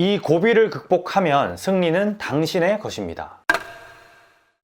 이 고비를 극복하면 승리는 당신의 것입니다.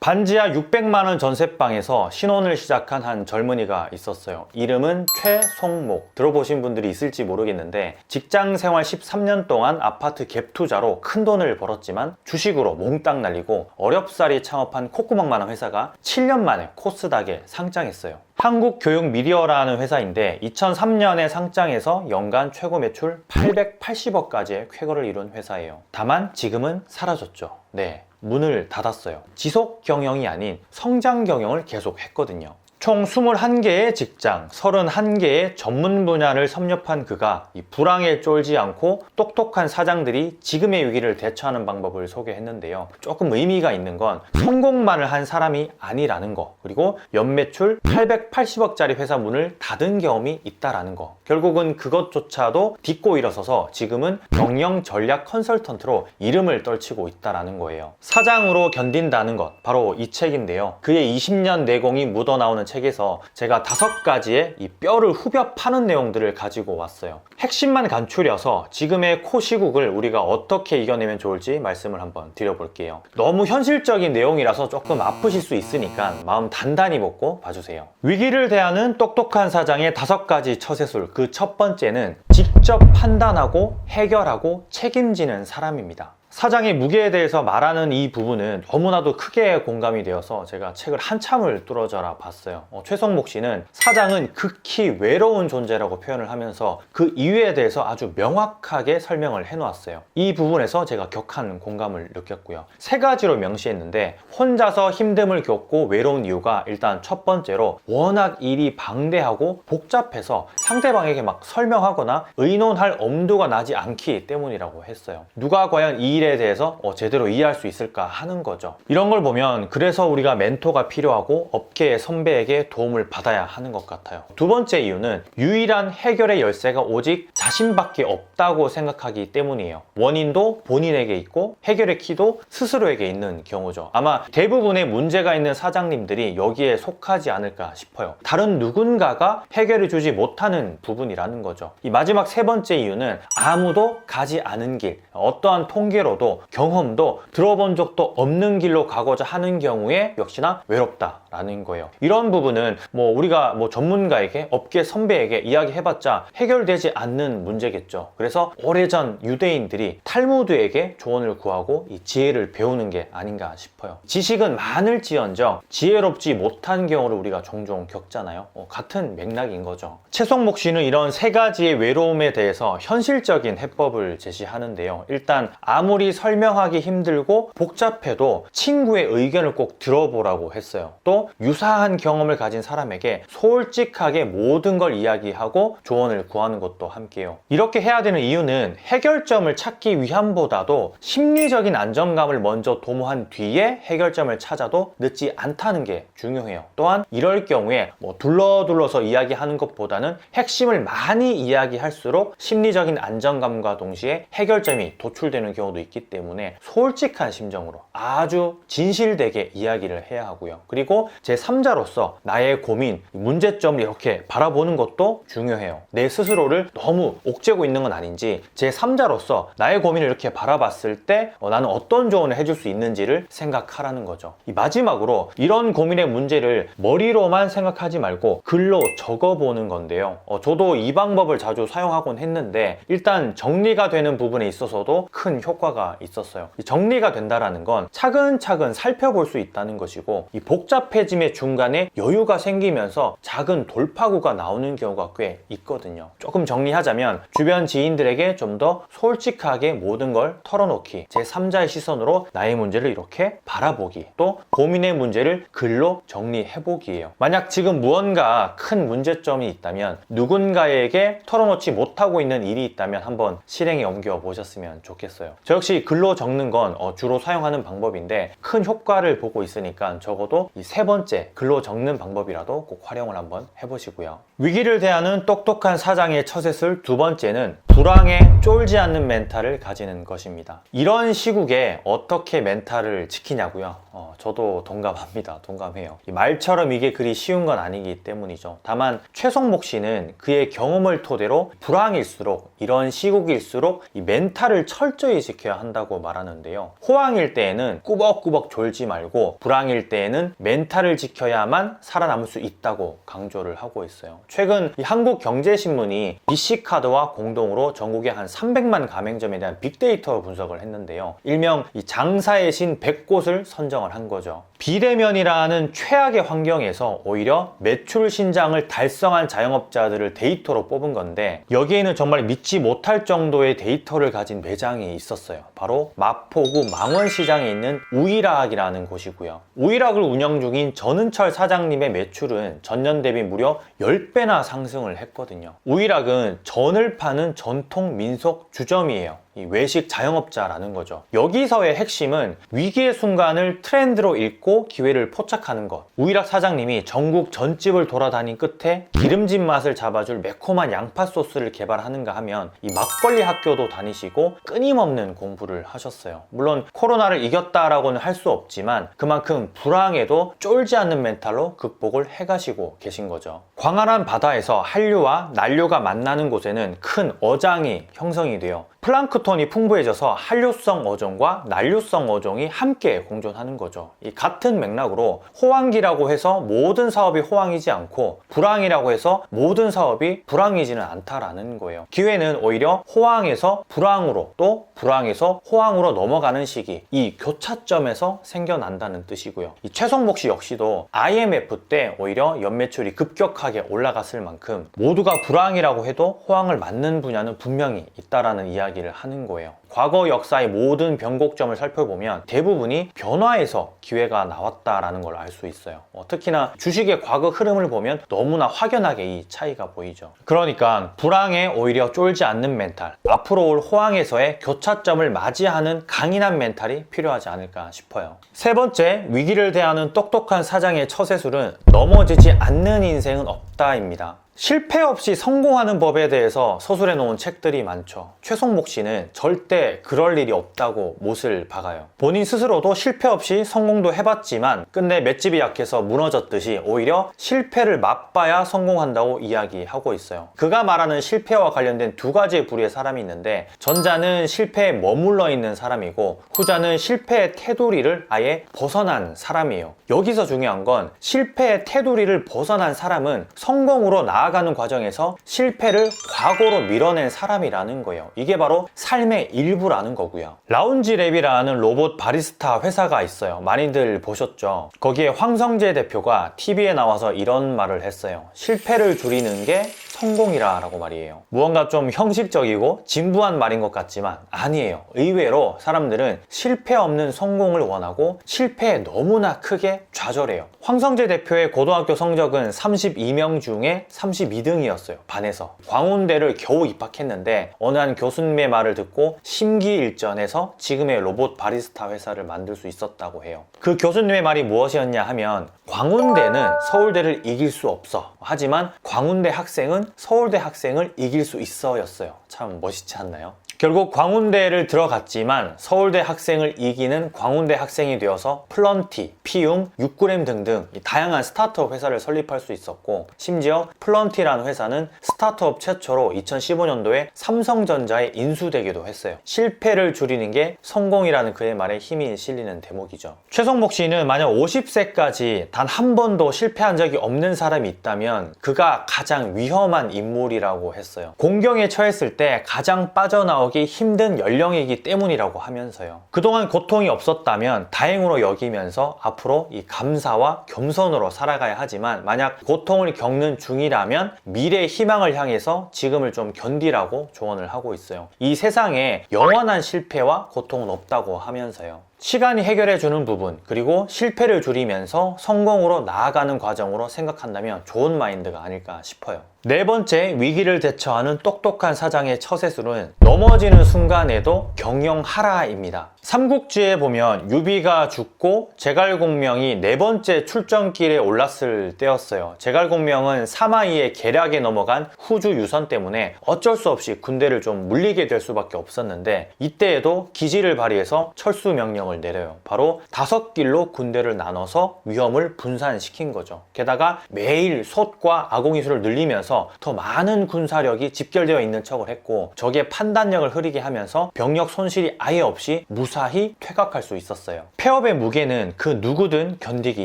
반지하 600만원 전셋방에서 신혼을 시작한 한 젊은이가 있었어요. 이름은 최송목. 들어보신 분들이 있을지 모르겠는데 직장 생활 13년 동안 아파트 갭 투자로 큰 돈을 벌었지만 주식으로 몽땅 날리고 어렵사리 창업한 콧구멍만한 회사가 7년 만에 코스닥에 상장했어요. 한국교육미디어라는 회사인데 2003년에 상장해서 연간 최고 매출 880억까지의 쾌거를 이룬 회사예요. 다만 지금은 사라졌죠. 네. 문을 닫았어요. 지속 경영이 아닌 성장 경영을 계속 했거든요. 총 21개의 직장, 31개의 전문 분야를 섭렵한 그가 이 불황에 쫄지 않고 똑똑한 사장들이 지금의 위기를 대처하는 방법을 소개했는데요. 조금 의미가 있는 건 성공만을 한 사람이 아니라는 거, 그리고 연매출 880억짜리 회사 문을 닫은 경험이 있다라는 거. 결국은 그것조차도 딛고 일어서서 지금은 경영 전략 컨설턴트로 이름을 떨치고 있다라는 거예요. 사장으로 견딘다는 것, 바로 이 책인데요. 그의 20년 내공이 묻어나오는 책에서 제가 다섯 가지의 이 뼈를 후벼 파는 내용들을 가지고 왔어요. 핵심만 간추려서 지금의 코 시국을 우리가 어떻게 이겨내면 좋을지 말씀을 한번 드려볼게요. 너무 현실적인 내용이라서 조금 아프실 수 있으니까 마음 단단히 먹고 봐주세요. 위기를 대하는 똑똑한 사장의 다섯 가지 처세술. 그 첫 번째는 직접 판단하고 해결하고 책임지는 사람입니다. 사장의 무게에 대해서 말하는 이 부분은 너무나도 크게 공감이 되어서 제가 책을 한참을 뚫어져라 봤어요. 어, 최성목 씨는 사장은 극히 외로운 존재라고 표현을 하면서 그 이유에 대해서 아주 명확하게 설명을 해놓았어요. 이 부분에서 제가 격한 공감을 느꼈고요. 세 가지로 명시했는데 혼자서 힘듦을 겪고 외로운 이유가 일단 첫 번째로 워낙 일이 방대하고 복잡해서 상대방에게 막 설명하거나 의논할 엄두가 나지 않기 때문이라고 했어요. 누가 과연 이 일에 대해서 어, 제대로 이해할 수 있을까 하는 거죠. 이런 걸 보면 그래서 우리가 멘토가 필요하고 업계의 선배에게 도움을 받아야 하는 것 같아요. 두 번째 이유는 유일한 해결의 열쇠가 오직 자신밖에 없다고 생각하기 때문이에요. 원인도 본인에게 있고 해결의 키도 스스로에게 있는 경우죠. 아마 대부분의 문제가 있는 사장님들이 여기에 속하지 않을까 싶어요. 다른 누군가가 해결해 주지 못하는 부분이라는 거죠. 이 마지막 세 번째 이유는 아무도 가지 않은 길, 어떠한 통계로 도 경험도 들어본 적도 없는 길로 가고자 하는 경우에 역시나 외롭다라는 거예요. 이런 부분은 뭐 우리가 뭐 전문가에게 업계 선배에게 이야기해봤자 해결되지 않는 문제겠죠. 그래서 오래전 유대인들이 탈무드에게 조언을 구하고 이 지혜를 배우는 게 아닌가 싶어요. 지식은 많을지언정 지혜롭지 못한 경우를 우리가 종종 겪잖아요. 어, 같은 맥락인 거죠. 최성목 씨는 이런 세 가지의 외로움에 대해서 현실적인 해법을 제시하는데요. 일단 아무리 설명하기 힘들고 복잡해도 친구의 의견을 꼭 들어보라고 했어요. 또 유사한 경험을 가진 사람에게 솔직하게 모든 걸 이야기하고 조언을 구하는 것도 함께요. 이렇게 해야 되는 이유는 해결점을 찾기 위함보다도 심리적인 안정감을 먼저 도모한 뒤에 해결점을 찾아도 늦지 않다는 게 중요해요. 또한 이럴 경우에 뭐 둘러둘러서 이야기하는 것보다는 핵심을 많이 이야기할수록 심리적인 안정감과 동시에 해결점이 도출되는 경우도 있기 때문에 솔직한 심정으로 아주 진실되게 이야기를 해야 하고요. 그리고 제 3자로서 나의 고민, 문제점을 이렇게 바라보는 것도 중요해요. 내 스스로를 너무 옥죄고 있는 건 아닌지 제 3자로서 나의 고민을 이렇게 바라봤을 때 어, 나는 어떤 조언을 해줄 수 있는지를 생각하라는 거죠. 이 마지막으로 이런 고민의 문제를 머리로만 생각하지 말고 글로 적어보는 건데요. 어, 저도 이 방법을 자주 사용하곤 했는데 일단 정리가 되는 부분에 있어서도 큰 효과가 있었어요. 이 정리가 된다라는 건 차근차근 살펴볼 수 있다는 것이고 이 복잡해짐의 중간에 여유가 생기면서 작은 돌파구가 나오는 경우가 꽤 있거든요. 조금 정리하자면 주변 지인들에게 좀 더 솔직하게 모든 걸 털어놓기 제 3자의 시선으로 나의 문제를 이렇게 바라보기 또 고민의 문제를 글로 정리해보기예요. 만약 지금 무언가 큰 문제점이 있다면 누군가에게 털어놓지 못하고 있는 일이 있다면 한번 실행에 옮겨 보셨으면 좋겠어요. 저 역시 글로 적는 건 어, 주로 사용하는 방법인데 큰 효과를 보고 있으니까 적어도 이 세 번째 글로 적는 방법이라도 꼭 활용을 한번 해보시고요. 위기를 대하는 똑똑한 사장의 처세술 두 번째는 불황에 쫄지 않는 멘탈을 가지는 것입니다. 이런 시국에 어떻게 멘탈을 지키냐고요? 어, 저도 동감합니다. 동감해요. 이 말처럼 이게 그리 쉬운 건 아니기 때문이죠. 다만 최성목 씨는 그의 경험을 토대로 불황일수록 이런 시국일수록 이 멘탈을 철저히 지켜야 한다고 말하는데요. 호황일 때에는 꾸벅꾸벅 졸지 말고 불황일 때에는 멘탈을 지켜야만 살아남을 수 있다고 강조를 하고 있어요. 최근 이 한국경제신문이 BC카드와 공동으로 전국의 한 300만 가맹점에 대한 빅데이터 분석을 했는데요. 일명 이 장사의 신 100곳을 선정을 한 거죠. 비대면이라는 최악의 환경에서 오히려 매출 신장을 달성한 자영업자들을 데이터로 뽑은 건데 여기에는 정말 믿지 못할 정도의 데이터를 가진 매장이 있었어요. 바로 마포구 망원시장에 있는 우이락이라는 곳이고요. 우이락을 운영 중인 전은철 사장님의 매출은 전년 대비 무려 10배 나 상승을 했거든요. 우이락은 전을 파는 전통 민속 주점이에요. 이 외식 자영업자라는 거죠. 여기서의 핵심은 위기의 순간을 트렌드로 읽고 기회를 포착하는 것. 우이락 사장님이 전국 전집을 돌아다닌 끝에 기름진 맛을 잡아줄 매콤한 양파 소스를 개발하는가 하면 이 막걸리 학교도 다니시고 끊임없는 공부를 하셨어요. 물론 코로나를 이겼다라고는 할 수 없지만 그만큼 불황에도 쫄지 않는 멘탈로 극복을 해가시고 계신 거죠. 광활한 바다에서 한류와 난류가 만나는 곳에는 큰 어장이 형성이 돼요. 플랑크톤 이 풍부해져서 한류성 어종과 난류성 어종이 함께 공존하는 거죠. 이 같은 맥락으로 호황기라고 해서 모든 사업이 호황이지 않고 불황이라고 해서 모든 사업이 불황이지는 않다라는 거예요. 기회는 오히려 호황에서 불황으로 또 불황에서 호황으로 넘어가는 시기 이 교차점에서 생겨난다는 뜻이고요. 이 최성목 씨 역시도 IMF 때 오히려 연매출이 급격하게 올라갔을 만큼 모두가 불황이라고 해도 호황을 맞는 분야는 분명히 있다라는 이야기를 하는 거예요. 과거 역사의 모든 변곡점을 살펴보면 대부분이 변화에서 기회가 나왔다라는 걸 알 수 있어요. 어, 특히나 주식의 과거 흐름을 보면 너무나 확연하게 이 차이가 보이죠. 그러니까 불황에 오히려 쫄지 않는 멘탈, 앞으로 올 호황에서의 교차점을 맞이하는 강인한 멘탈이 필요하지 않을까 싶어요. 세 번째, 위기를 대하는 똑똑한 사장의 처세술은 넘어지지 않는 인생은 없다입니다. 실패 없이 성공하는 법에 대해서 서술해 놓은 책들이 많죠. 최성목 씨는 절대 그럴 일이 없다고 못을 박아요. 본인 스스로도 실패 없이 성공도 해봤지만 끝내 맷집이 약해서 무너졌듯이 오히려 실패를 맛봐야 성공한다고 이야기하고 있어요. 그가 말하는 실패와 관련된 두 가지의 부류의 사람이 있는데 전자는 실패에 머물러 있는 사람이고 후자는 실패의 테두리를 아예 벗어난 사람이에요. 여기서 중요한 건 실패의 테두리를 벗어난 사람은 성공으로 나아 나아가는 과정에서 실패를 과거로 밀어낸 사람이라는 거예요. 이게 바로 삶의 일부라는 거고요. 라운지 랩이라는 로봇 바리스타 회사가 있어요. 많이들 보셨죠? 거기에 황성재 대표가 TV에 나와서 이런 말을 했어요. 실패를 줄이는 게 성공이라 라고 말이에요. 무언가 좀 형식적이고 진부한 말인 것 같지만 아니에요. 의외로 사람들은 실패 없는 성공을 원하고 실패에 너무나 크게 좌절해요. 황성재 대표의 고등학교 성적은 32명 중에 32등이었어요. 반에서. 광운대를 겨우 입학했는데 어느 한 교수님의 말을 듣고 심기일전해서 지금의 로봇 바리스타 회사를 만들 수 있었다고 해요. 그 교수님의 말이 무엇이었냐 하면 광운대는 서울대를 이길 수 없어. 하지만 광운대 학생은 서울대 학생을 이길 수 있어 였어요. 참 멋있지 않나요? 결국 광운대를 들어갔지만 서울대 학생을 이기는 광운대 학생이 되어서 플런티, 피움, 6그램 등등 다양한 스타트업 회사를 설립할 수 있었고 심지어 플런 티라는 회사는 스타트업 최초로 2015년도에 삼성전자에 인수되기도 했어요. 실패를 줄이는 게 성공이라는 그의 말에 힘이 실리는 대목이죠. 최성목 씨는 만약 50세까지 단 한 번도 실패한 적이 없는 사람이 있다면 그가 가장 위험한 인물이라고 했어요. 공경에 처했을 때 가장 빠져나오기 힘든 연령이기 때문이라고 하면서요. 그동안 고통이 없었다면 다행으로 여기면서 앞으로 이 감사와 겸손으로 살아가야 하지만 만약 고통을 겪는 중이라면 미래 희망을 향해서 지금을 좀 견디라고 조언을 하고 있어요. 이 세상에 영원한 실패와 고통은 없다고 하면서요. 시간이 해결해 주는 부분, 그리고 실패를 줄이면서 성공으로 나아가는 과정으로 생각한다면 좋은 마인드가 아닐까 싶어요. 네 번째, 위기를 대처하는 똑똑한 사장의 처세술은 넘어지는 순간에도 경영하라입니다. 삼국지에 보면 유비가 죽고 제갈공명이 네 번째 출정길에 올랐을 때였어요. 제갈공명은 사마이의 계략에 넘어간 후주 유선 때문에 어쩔 수 없이 군대를 좀 물리게 될 수밖에 없었는데 이때에도 기지를 발휘해서 철수 명령을 내려요. 바로 다섯 길로 군대를 나눠서 위험을 분산시킨 거죠. 게다가 매일 솥과 아공이수를 늘리면서 더 많은 군사력이 집결되어 있는 척을 했고 적의 판단력을 흐리게 하면서 병력 손실이 아예 없이 무사히 퇴각할 수 있었어요. 폐업의 무게는 그 누구든 견디기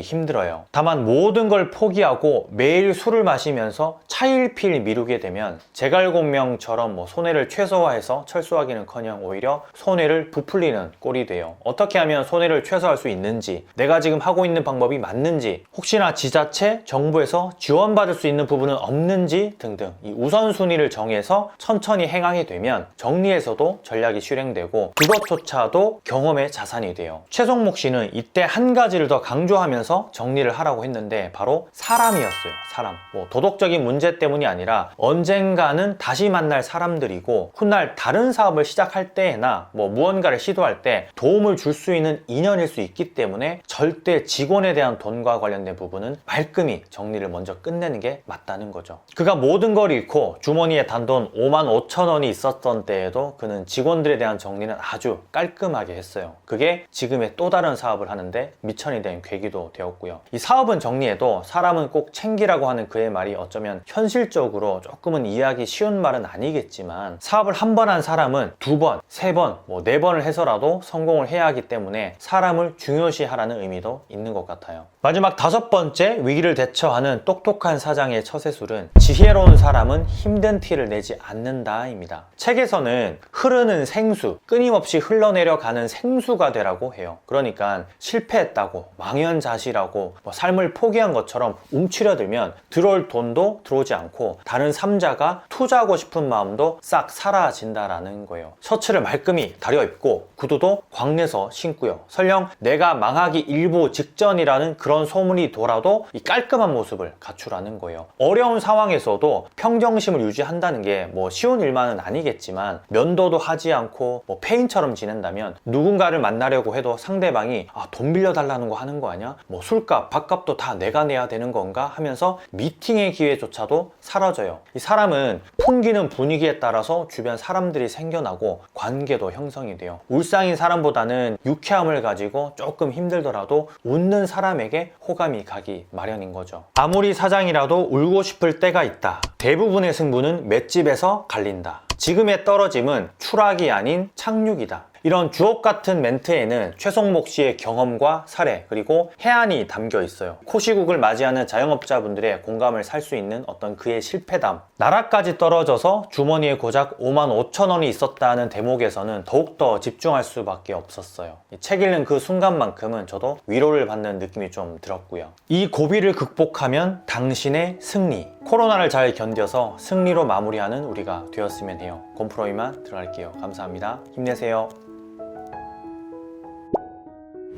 힘들어요. 다만 모든 걸 포기하고 매일 술을 마시면서 차일피일 미루게 되면 제갈공명처럼 뭐 손해를 최소화해서 철수하기는커녕 오히려 손해를 부풀리는 꼴이 돼요. 어떻게 하면 손해를 최소화할 수 있는지, 내가 지금 하고 있는 방법이 맞는지, 혹시나 지자체, 정부에서 지원받을 수 있는 부분은 없는지 등등 이 우선순위를 정해서 천천히 행하게 되면 정리에서도 전략이 실행되고 그것조차도 경험의 자산이 돼요. 최성목 씨는 이때 한 가지를 더 강조하면서 정리를 하라고 했는데 바로 사람이었어요. 사람. 뭐 도덕적인 문제 때문이 아니라 언젠가는 다시 만날 사람들이고 훗날 다른 사업을 시작할 때나 뭐 무언가를 시도할 때 도움을 줄 수 있는 인연일 수 있기 때문에 절대 직원에 대한 돈과 관련된 부분은 말끔히 정리를 먼저 끝내는 게 맞다는 거죠. 그가 모든 걸 잃고 주머니에 단돈 5만 5천 원이 있었던 때에도 그는 직원들에 대한 정리는 아주 깔끔하게 했어요. 그게 지금의 또 다른 사업을 하는데 미천이 된 계기도 되었고요. 이 사업은 정리해도 사람은 꼭 챙기라고 하는 그의 말이 어쩌면 현실적으로 조금은 이해하기 쉬운 말은 아니겠지만 사업을 한 번 한 사람은 두 번, 세 번, 뭐 네 번을 해서라도 성공을 해야 하기 때문에 사람을 중요시하라는 의미도 있는 것 같아요. 마지막 다섯 번째 위기를 대처하는 똑똑한 사장의 처세술은 지 혜로운 사람은 힘든 티를 내지 않는다입니다. 책에서는 흐르는 생수, 끊임없이 흘러내려 가는 생수가 되라고 해요. 그러니까 실패했다고 망연자실하고 뭐 삶을 포기한 것처럼 움츠려들면 들어올 돈도 들어오지 않고 다른 삼자가 투자하고 싶은 마음도 싹 사라진다라는 거예요. 셔츠를 말끔히 다려입고 구두도 광내서 신고요. 설령 내가 망하기 일보 직전이라는 그런 소문이 돌아도 이 깔끔한 모습을 갖추라는 거예요. 어려운 상황에서 도 평정심을 유지한다는 게 뭐 쉬운 일만은 아니겠지만 면도도 하지 않고 뭐 페인처럼 지낸다면 누군가를 만나려고 해도 상대방이 아, 돈 빌려달라는 거 하는 거 아니야? 뭐 술값, 밥값도 다 내가 내야 되는 건가? 하면서 미팅의 기회조차도 사라져요. 이 사람은 풍기는 분위기에 따라서 주변 사람들이 생겨나고 관계도 형성이 돼요. 울상인 사람보다는 유쾌함을 가지고 조금 힘들더라도 웃는 사람에게 호감이 가기 마련인 거죠. 아무리 사장이라도 울고 싶을 때가 있다. 대부분의 승부는 맷집에서 갈린다. 지금의 떨어짐은 추락이 아닌 착륙이다. 이런 주옥 같은 멘트에는 최성목 씨의 경험과 사례 그리고 해안이 담겨 있어요. 코시국을 맞이하는 자영업자분들의 공감을 살 수 있는 어떤 그의 실패담. 나라까지 떨어져서 주머니에 고작 5만 5천 원이 있었다는 대목에서는 더욱더 집중할 수밖에 없었어요. 이책 읽는 그 순간만큼은 저도 위로를 받는 느낌이 좀 들었고요. 이 고비를 극복하면 당신의 승리. 코로나를 잘 견뎌서 승리로 마무리하는 우리가 되었으면 해요. 곰프로이만 들어갈게요. 감사합니다. 힘내세요.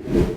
you.